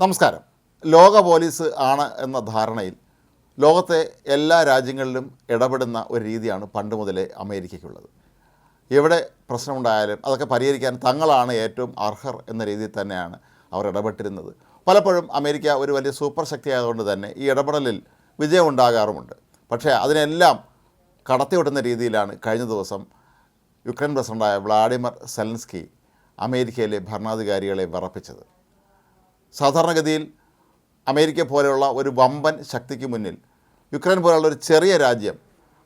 നമസ്കാരം. ലോക പോലീസ് ആണ് എന്ന ധാരണയിൽ ലോകത്തെ എല്ലാ രാജ്യങ്ങളിലും ഇടപെടുന്ന ഒരു രീതിയാണ് പണ്ട് മുതലേ അമേരിക്കയ്ക്കുള്ളത്. എവിടെ പ്രശ്നമുണ്ടായാലും അതൊക്കെ പരിഹരിക്കാൻ തങ്ങളാണ് ഏറ്റവും അർഹർ എന്ന രീതിയിൽ തന്നെയാണ് അവർ ഇടപെട്ടിരുന്നത്. പലപ്പോഴും അമേരിക്ക ഒരു വലിയ സൂപ്പർ ശക്തി ആയതുകൊണ്ട് തന്നെ ഈ ഇടപെടലിൽ വിജയം ഉണ്ടാകാറുമുണ്ട്. പക്ഷേ അതിനെല്ലാം കടത്തിവിടുന്ന രീതിയിലാണ് കഴിഞ്ഞ ദിവസം യുക്രൈൻ പ്രസിഡന്റായ വ്ളാഡിമർ സെലൻസ്കി അമേരിക്കയിലെ ഭരണാധികാരികളെ വിറപ്പിച്ചത്. സാധാരണഗതിയിൽ അമേരിക്ക പോലെയുള്ള ഒരു വമ്പൻ ശക്തിക്ക് മുന്നിൽ യുക്രൈൻ പോലെയുള്ള ഒരു ചെറിയ രാജ്യം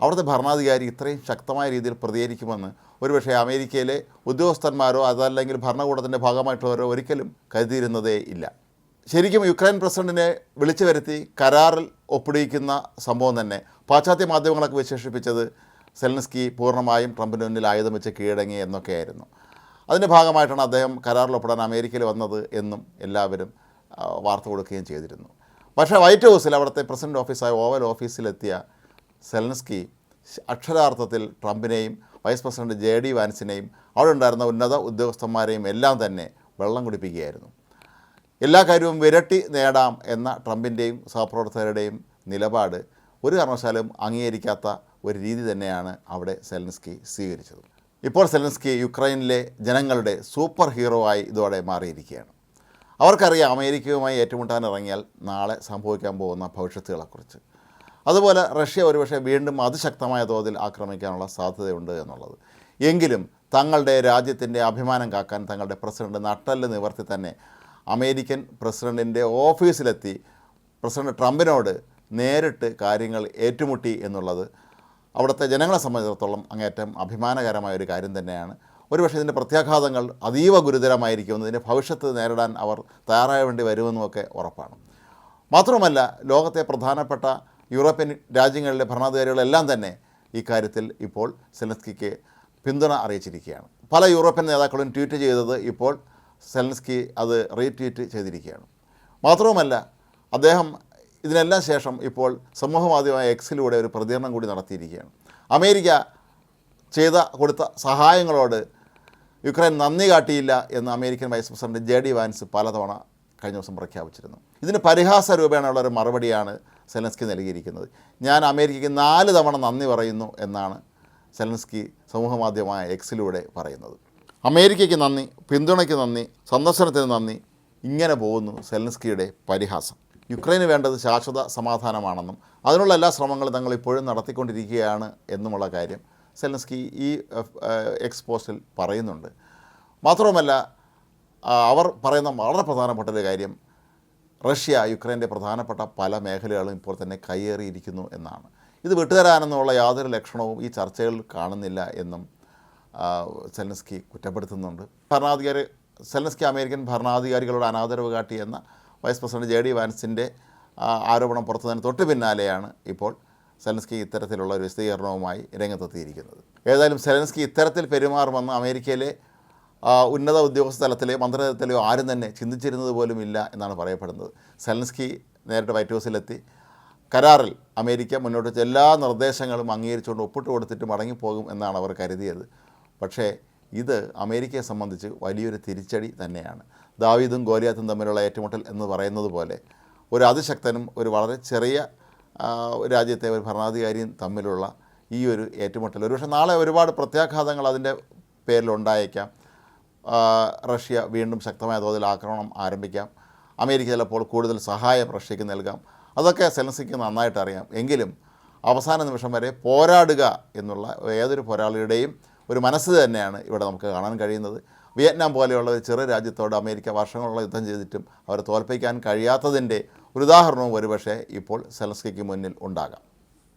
അവിടുത്തെ ഭരണാധികാരി ഇത്രയും ശക്തമായ രീതിയിൽ പ്രതികരിക്കുമെന്ന് ഒരുപക്ഷെ അമേരിക്കയിലെ ഉദ്യോഗസ്ഥന്മാരോ അതല്ലെങ്കിൽ ഭരണകൂടത്തിന്റെ ഭാഗമായിട്ടുള്ളവരോ ഒരിക്കലും കരുതിയിരുന്നതേ ഇല്ല. ശരിക്കും യുക്രൈൻ പ്രസിഡന്റിനെ വിളിച്ചു വരുത്തി കരാറിൽ ഒപ്പിടിയിക്കുന്ന സംഭവം തന്നെ പാശ്ചാത്യ മാധ്യമങ്ങളൊക്കെ വിശേഷിപ്പിച്ചത് സെലൻസ്കി പൂർണമായും ട്രംപിന് മുന്നിൽ ആയുധം വെച്ച് കീഴടങ്ങി എന്നൊക്കെയായിരുന്നു. അതിന്റെ ഭാഗമായിട്ടാണ് അദ്ദേഹം കരാറിൽ ഒപ്പിടാൻ അമേരിക്കയിൽ വന്നത് എന്നും എല്ലാവരും വാർത്ത കൊടുക്കുകയും ചെയ്തിരുന്നു. പക്ഷേ വൈറ്റ് ഹൗസിൽ അവിടുത്തെ പ്രസിഡന്റ് ഓഫീസായ ഓവൽ ഓഫീസിലെത്തിയ സെലൻസ്കി അക്ഷരാർത്ഥത്തിൽ ട്രംപിനെയും വൈസ് പ്രസിഡന്റ് ജെ ഡി വാൻസിനെയും അവിടെ ഉണ്ടായിരുന്ന ഉന്നത ഉദ്യോഗസ്ഥന്മാരെയും എല്ലാം തന്നെ വെള്ളം കുടിപ്പിക്കുകയായിരുന്നു. എല്ലാ കാര്യവും വിരട്ടി നേടാം എന്ന ട്രംപിന്റെയും സഹപ്രവർത്തകരുടെയും നിലപാട് ഒരു കാരണവശാലും അംഗീകരിക്കാത്ത ഒരു രീതി തന്നെയാണ് അവിടെ സെലൻസ്കി സ്വീകരിച്ചത്. ഇപ്പോൾ സെലൻസ്കി യുക്രൈനിലെ ജനങ്ങളുടെ സൂപ്പർ ഹീറോ ആയി ഇതോടെ മാറിയിരിക്കുകയാണ്. അവർക്കറിയാം അമേരിക്കയുമായി ഏറ്റുമുട്ടാൻ ഇറങ്ങിയാൽ നാളെ സംഭവിക്കാൻ പോകുന്ന ഭവിഷ്യത്തുകളെക്കുറിച്ച്. അതുപോലെ റഷ്യ ഒരുപക്ഷെ വീണ്ടും അതിശക്തമായ തോതിൽ ആക്രമിക്കാനുള്ള സാധ്യതയുണ്ട് എന്നുള്ളത്. എങ്കിലും തങ്ങളുടെ രാജ്യത്തിന്റെ അഭിമാനം കാക്കാൻ തങ്ങളുടെ പ്രസിഡന്റ് നട്ടൽ നിവർത്തി തന്നെ അമേരിക്കൻ പ്രസിഡന്റിന്റെ ഓഫീസിലെത്തി പ്രസിഡന്റ് ട്രംപിനോട് നേരിട്ട് കാര്യങ്ങൾ ഏറ്റുമുട്ടി എന്നുള്ളത് അവിടുത്തെ ജനങ്ങളെ സംബന്ധിച്ചിടത്തോളം അങ്ങേറ്റം അഭിമാനകരമായ ഒരു കാര്യം തന്നെയാണ്. ഒരുപക്ഷെ ഇതിന്റെ പ്രത്യാഘാതങ്ങൾ അതീവ ഗുരുതരമായിരിക്കുമെന്നും ഇതിന്റെ ഭവിഷ്യത്ത് നേരിടാൻ അവർ തയ്യാറാവേണ്ടി വരുമെന്നുമൊക്കെ ഉറപ്പാണ്. മാത്രമല്ല ലോകത്തെ പ്രധാനപ്പെട്ട യൂറോപ്യൻ രാജ്യങ്ങളിലെ ഭരണാധികാരികളെല്ലാം തന്നെ ഈ കാര്യത്തിൽ ഇപ്പോൾ സെലൻസ്കിക്ക് പിന്തുണ അറിയിച്ചിരിക്കുകയാണ്. പല യൂറോപ്യൻ നേതാക്കളും ട്വീറ്റ് ചെയ്തത് ഇപ്പോൾ സെലൻസ്കി അത് റീട്വീറ്റ് ചെയ്തിരിക്കുകയാണ്. മാത്രവുമല്ല അദ്ദേഹം ഇതിനെല്ലാം ശേഷം ഇപ്പോൾ സമൂഹമാധ്യമമായ എക്സിലൂടെ ഒരു പ്രതികരണം കൂടി നടത്തിയിരിക്കുകയാണ്. അമേരിക്ക ചെയ്ത കൊടുത്ത സഹായങ്ങളോട് യുക്രൈൻ നന്ദി കാട്ടിയില്ല എന്ന് American vice president J D Vance പലതവണ കഴിഞ്ഞ ദിവസം പ്രഖ്യാപിച്ചിരുന്നു. ഇതിന് പരിഹാസ രൂപേണയുള്ള ഒരു മറുപടിയാണ് സെലൻസ്കി നൽകിയിരിക്കുന്നത്. ഞാൻ അമേരിക്കയ്ക്ക് നാല് തവണ നന്ദി പറയുന്നു എന്നാണ് സെലൻസ്കി സമൂഹമാധ്യമമായ എക്സിലൂടെ പറയുന്നത്. അമേരിക്കയ്ക്ക് നന്ദി പിന്തുണയ്ക്ക് നന്ദി സന്ദർശനത്തിന് നന്ദി ഇങ്ങനെ പോകുന്നു സെലൻസ്കിയുടെ പരിഹാസം. യുക്രൈന് വേണ്ടത് ശാശ്വത സമാധാനമാണെന്നും അതിനുള്ള എല്ലാ ശ്രമങ്ങളും തങ്ങൾ ഇപ്പോഴും നടത്തിക്കൊണ്ടിരിക്കുകയാണ് എന്നുമുള്ള കാര്യം സെലൻസ്കി ഈ എക്സ് പോസ്റ്റിൽ പറയുന്നുണ്ട്. മാത്രവുമല്ല അവർ പറയുന്ന വളരെ പ്രധാനപ്പെട്ട ഒരു കാര്യം റഷ്യ യുക്രൈന്റെ പ്രധാനപ്പെട്ട പല മേഖലകളും ഇപ്പോൾ തന്നെ കയ്യേറിയിരിക്കുന്നു എന്നാണ്. ഇത് വിട്ടുതരാനെന്നുള്ള യാതൊരു ലക്ഷണവും ഈ ചർച്ചകളിൽ കാണുന്നില്ല എന്നും സെലൻസ്കി കുറ്റപ്പെടുത്തുന്നുണ്ട്. ഭരണാധികാരി സെലൻസ്കി അമേരിക്കൻ ഭരണാധികാരികളോട് അനാദരവ് കാട്ടി എന്ന വൈസ് പ്രസിഡന്റ് ജെ ഡി വാൻസിന്റെ ആരോപണം പുറത്തുനിന്ന് തൊട്ട് പിന്നാലെയാണ് ഇപ്പോൾ സെലൻസ്കി ഇത്തരത്തിലുള്ള ഒരു വിശദീകരണവുമായി രംഗത്തെത്തിയിരിക്കുന്നത്. ഏതായാലും സെലൻസ്കി ഇത്തരത്തിൽ പെരുമാറുമെന്ന് അമേരിക്കയിലെ ഉന്നത ഉദ്യോഗസ്ഥ തലത്തിലെ മന്ത്രിതലത്തിലെയോ ആരും തന്നെ ചിന്തിച്ചിരുന്നത് പോലും ഇല്ല എന്നാണ് പറയപ്പെടുന്നത്. സെലൻസ്കി നേരിട്ട് വൈറ്റ് ഹൗസിലെത്തി കരാറിൽ അമേരിക്ക മുന്നോട്ട് വെച്ച എല്ലാ നിർദ്ദേശങ്ങളും അംഗീകരിച്ചുകൊണ്ട് ഒപ്പിട്ട് കൊടുത്തിട്ട് മടങ്ങിപ്പോകും എന്നാണ് അവർ കരുതിയത്. പക്ഷേ ഇത് അമേരിക്കയെ സംബന്ധിച്ച് വലിയൊരു തിരിച്ചടി തന്നെയാണ്. ദാവീദും ഗോലിയാത്തും തമ്മിലുള്ള ഏറ്റുമുട്ടൽ എന്ന് പറയുന്നത് പോലെ ഒരു അതിശക്തനും ഒരു വളരെ ചെറിയ രാജ്യത്തെ ഒരു ഭരണാധികാരിയും തമ്മിലുള്ള ഈ ഒരു ഏറ്റുമുട്ടൽ. ഒരുപക്ഷെ നാളെ ഒരുപാട് പ്രത്യാഘാതങ്ങൾ അതിന്റെ പേരിലുണ്ടായേക്കാം റഷ്യ വീണ്ടും ശക്തമായ തോതിൽ ആക്രമണം ആരംഭിക്കാം. അമേരിക്ക ചിലപ്പോൾ കൂടുതൽ സഹായം റഷ്യക്ക് നൽകാം. അതൊക്കെ സെലൻസിക്ക് നന്നായിട്ട് അറിയാം. എങ്കിലും അവസാന നിമിഷം വരെ പോരാടുക എന്നുള്ള ഏതൊരു പോരാളിയുടെയും ഒരു മനസ്സ് തന്നെയാണ് ഇവിടെ നമുക്ക് കാണാൻ കഴിയുന്നത്. വിയറ്റ്നാം പോലെയുള്ള ഒരു ചെറിയ രാജ്യത്തോട് അമേരിക്ക വർഷങ്ങളുള്ള യുദ്ധം ചെയ്തിട്ടും അവരെ തോൽപ്പിക്കാൻ കഴിയാത്തതിന്റെ ഒരു ഉദാഹരണവും ഒരുപക്ഷെ ഇപ്പോൾ സെലസ്കിക്ക് മുന്നിൽ ഉണ്ടാകാം.